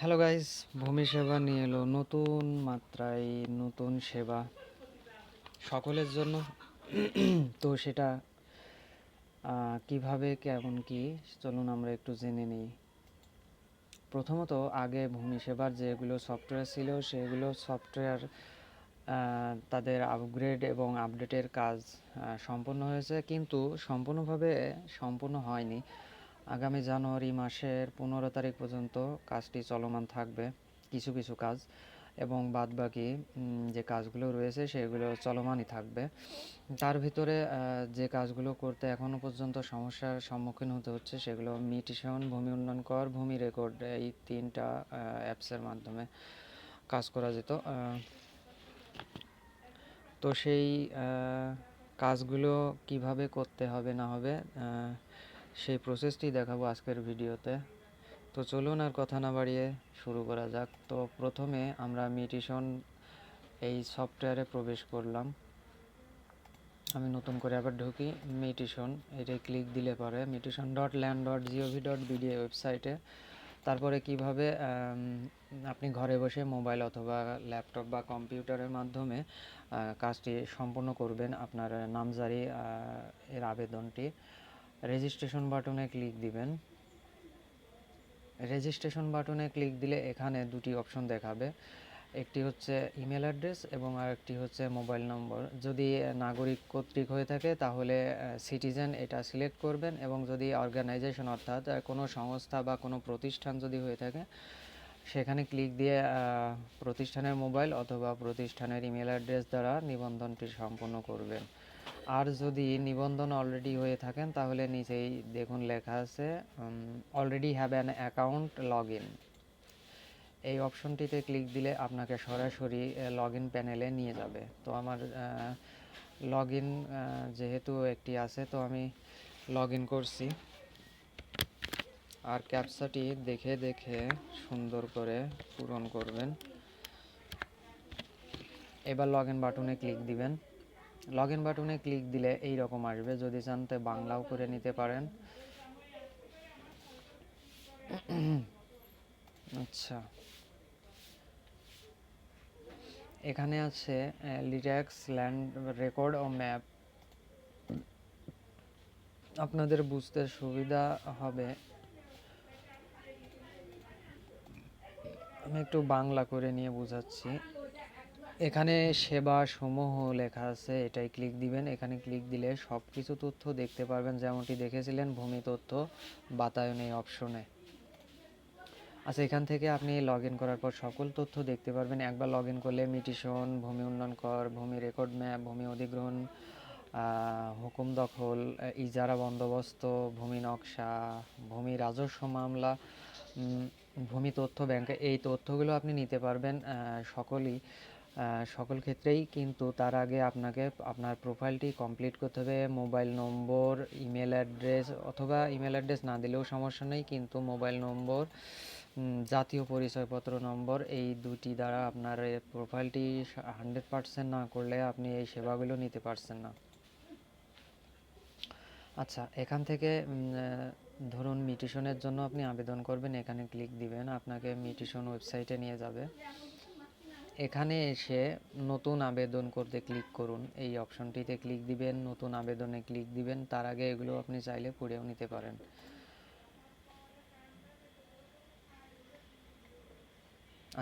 Hello guys ভূমি সেবা নিয়ে এলো নতুন মাত্রায় নতুন সেবা সকলের জন্য। তো সেটা কীভাবে, কেমন কি, চলুন আমরা একটু জেনে নিই। প্রথমত, আগে ভূমি সেবার যেগুলো সফটওয়্যার ছিল, সেগুলো সফটওয়্যার তাদের আপগ্রেড এবং আপডেটের কাজ সম্পন্ন হয়েছে। কিন্তু সম্পূর্ণভাবে সম্পূর্ণ হয়নি। আগামী জানুয়ারি মাসের পনেরো তারিখ পর্যন্ত কাজটি চলমান থাকবে, কিছু কিছু কাজ। এবং বাদবাকি যে কাজগুলো রয়েছে সেগুলো চলমানই থাকবে। তার ভিতরে যে কাজগুলো করতে এখনও পর্যন্ত সমস্যার সম্মুখীন হতে হচ্ছে সেগুলো মিটিশন ভূমি উন্নয়ন কর, ভূমি রেকর্ড, এই তিনটা অ্যাপসের মাধ্যমে কাজ করা যেত। তো সেই কাজগুলো কীভাবে করতে হবে না হবে সেই প্রসেসটি দেখাবো আজকের ভিডিওতে। তো চলুন আর কথা না বাড়িয়ে শুরু করা যাক। তো প্রথমে আমরা মিটিশন এই সফটওয়্যারে প্রবেশ করলাম। আমি নতুন করে আবার ঢুকি মিটিশন এটা ক্লিক দিলে পরে mutation dot land dot gov dot BDA ওয়েবসাইটে তারপরে কীভাবে আপনি ঘরে বসে মোবাইল অথবা ল্যাপটপ বা কম্পিউটারের মাধ্যমে কাজটি সম্পন্ন করবেন আপনার নামজারি এর আবেদনটি। রেজিস্ট্রেশন বাটনে ক্লিক দিবেন। রেজিস্ট্রেশন বাটনে ক্লিক দিলে এখানে দুটি অপশন দেখাবে। একটি হচ্ছে ইমেল অ্যাড্রেস এবং আরেকটি হচ্ছে মোবাইল নম্বর যদি নাগরিক কর্তৃক হয়ে থাকে, তাহলে সিটিজেন এটা সিলেক্ট করবেন এবং যদি অর্গানাইজেশন অর্থাৎ কোনো সংস্থা বা কোনো প্রতিষ্ঠান যদি হয়ে থাকে, সেখানে ক্লিক দিয়ে প্রতিষ্ঠানের মোবাইল অথবা প্রতিষ্ঠানের ইমেল অ্যাড্রেস দ্বারা নিবন্ধনটি সম্পন্ন করবেন। আর যদি নিবন্ধন অলরেডি হয়ে থাকেন, তাহলে নিচেই দেখুন লেখা আছে already have an account log in এই অপশনটিতে ক্লিক দিলে আপনাকে সরাসরি লগ ইন প্যানেলে নিয়ে যাবে। তো আমার লগ ইন যেহেতু একটি আছে, তো আমি লগ ইন করছি। আর ক্যাপসাটি দেখে দেখে সুন্দর করে পূরণ করবেন। এবার লগ ইন বাটনে ক্লিক দিবেন। লগ ইন বাটনে ক্লিক দিলে এই রকম আসবে। যদি চান তো বাংলাও করে নিতে পারেন। আচ্ছা। এখানে আছে লিট্যাক্স ল্যান্ড রেকর্ড ও ম্যাপ আপনাদের বুঝতে সুবিধা হবে। আমি একটু বাংলা করে নিয়ে বোঝাচ্ছি। এখানে সেবা সমূহ লেখা আছে, এটাই ক্লিক দিবেন। এখানে ক্লিক দিলে সব কিছু তথ্য দেখতে পারবেন, যেমনটি দেখেছিলেন, ভূমি তথ্য, বাতায়ন এই অপশনে আচ্ছা এখান থেকে আপনি লগ ইন করার পর সকল তথ্য দেখতে পারবেন। একবার লগ ইন করলে মিটিশন, ভূমি উন্নয়ন কর, ভূমি রেকর্ড ম্যাপ ভূমি অধিগ্রহণ হুকুম দখল, ইজারা বন্দোবস্ত, ভূমি নকশা, ভূমি রাজস্ব মামলা ভূমি তথ্য ব্যাংকে এই তথ্যগুলো আপনি নিতে পারবেন সকলই। সকল ক্ষেত্রেই কিন্তু তার আগে আপনাকে আপনার প্রোফাইলটি কমপ্লিট করতে হবে। মোবাইল নম্বর ইমেল অ্যাড্রেস অথবা ইমেল অ্যাড্রেস না দিলেও সমস্যা নেই, কিন্তু মোবাইল নম্বর জাতীয় পরিচয়পত্র নম্বর এই দুটি দ্বারা আপনার প্রোফাইলটি হান্ড্রেড পার্সেন্ট না করলে আপনি এই সেবাগুলো নিতে পারছেন না। আচ্ছা এখান থেকে ধরুন মিটিশনের জন্য আপনি আবেদন করবেন, এখানে ক্লিক দিবেন, আপনাকে মিটিশন ওয়েবসাইটে নিয়ে যাবে। এখানে এসে নতুন আবেদন করতে ক্লিক করুন। এই অপশনটিতে ক্লিক দিবেন, নতুন আবেদনে ক্লিক দিবেন। তার আগে এগুলো আপনি চাইলে পড়েও নিতে পারেন।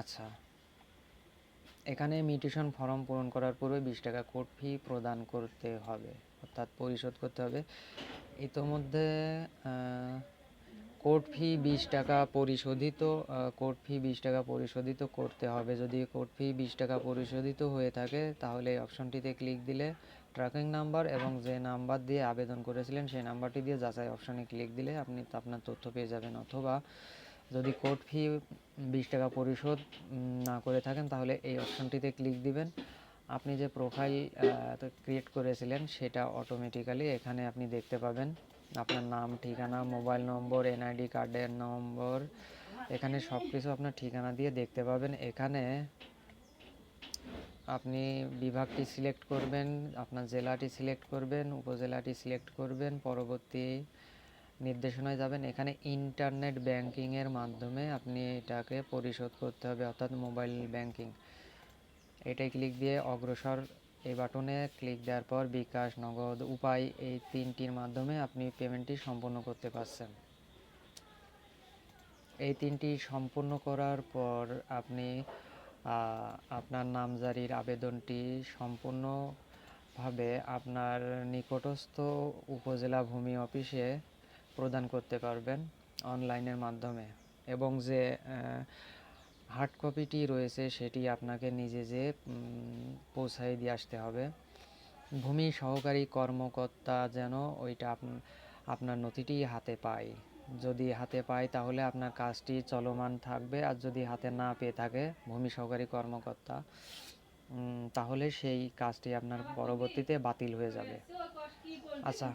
আচ্ছা। এখানে মিউটেশন ফর্ম পূরণ করার পূর্বে বিশ টাকা কোর্ট ফি প্রদান করতে হবে, অর্থাৎ পরিশোধ করতে হবে। ইতোমধ্যে কোর্ট ফি বিশ টাকা পরিশোধিত কোর্ট ফি বিশ টাকা পরিশোধিত করতে হবে। যদি কোর্ট ফি বিশ টাকা পরিশোধিত হয়ে থাকে, তাহলে এই অপশনটিতে ক্লিক দিলে ট্র্যাকিং নাম্বার এবং যে নাম্বার দিয়ে আবেদন করেছিলেন, সেই নাম্বারটি দিয়ে যাচাই অপশনে ক্লিক দিলে আপনি আপনার তথ্য পেয়ে যাবেন। অথবা যদি কোর্ট ফি বিশ টাকা পরিশোধ না করে থাকেন, তাহলে এই অপশনটিতে ক্লিক দিবেন। আপনি যে প্রোফাইল ক্রিয়েট করেছিলেন, সেটা অটোমেটিক্যালি এখানে আপনি দেখতে পাবেন। আপনার নাম, ঠিকানা, মোবাইল নম্বর, এনআইডি কার্ডের নম্বর, এখানে সব কিছু আপনার ঠিকানা দিয়ে দেখতে পাবেন। এখানে আপনি বিভাগটি সিলেক্ট করবেন, আপনার জেলাটি সিলেক্ট করবেন, উপজেলাটি সিলেক্ট করবেন, পরবর্তী নির্দেশনায় যাবেন। এখানে ইন্টারনেট ব্যাংকিংয়ের মাধ্যমে আপনি এটাকে পরিশোধ করতে হবে, অর্থাৎ মোবাইল ব্যাংকিং। এটাই ক্লিক দিয়ে অগ্রসর এই বাটনে ক্লিক দেওয়ার পর বিকাশ, নগদ, উপায় এই তিনটির মাধ্যমে আপনি পেমেন্টটি সম্পন্ন করতে পারছেন। এই তিনটি সম্পূর্ণ করার পর আপনি আপনার নামজারির আবেদনটি সম্পূর্ণভাবে আপনার নিকটস্থ উপজেলা ভূমি অফিসে প্রদান করতে পারবেন অনলাইনের মাধ্যমে এবং যে হার্ড কপিটি রয়েছে, সেটি আপনাকে নিজে যে পৌঁছাই দিয়ে আসতে হবে। ভূমি সহকারী কর্মকর্তা যেন ওইটা আপনার নথিটি হাতে পায়। যদি হাতে পায় তাহলে আপনার কাজটি চলমান থাকবে, আর যদি হাতে না পেয়ে থাকে ভূমি সহকারী কর্মকর্তা তাহলে সেই কাজটি আপনার পরবর্তীতে বাতিল হয়ে যাবে। আচ্ছা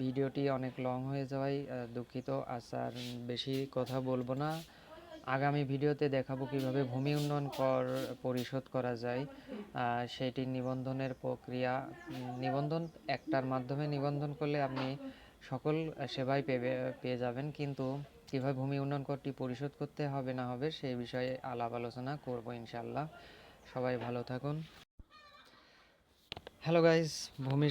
ভিডিওটি অনেক লং হয়ে যাওয়ায় দুঃখিত। আচ্ছা আর বেশি কথা বলব না। আগামী ভিডিওতে দেখাবো কীভাবে ভূমি উন্নয়ন কর পরিশোধ করা যায়। সেটি নিবন্ধনের প্রক্রিয়া নিবন্ধন একটার মাধ্যমে নিবন্ধন করলে আপনি সকল সেবাই পেবে, পেয়ে যাবেন। কিন্তু কীভাবে ভূমি উন্নয়ন করটি পরিশোধ করতে হবে, না হবে সেই বিষয়ে আলাপ আলোচনা করব ইনশাল্লাহ সবাই ভালো থাকুন। হ্যালো গাইস ভূমি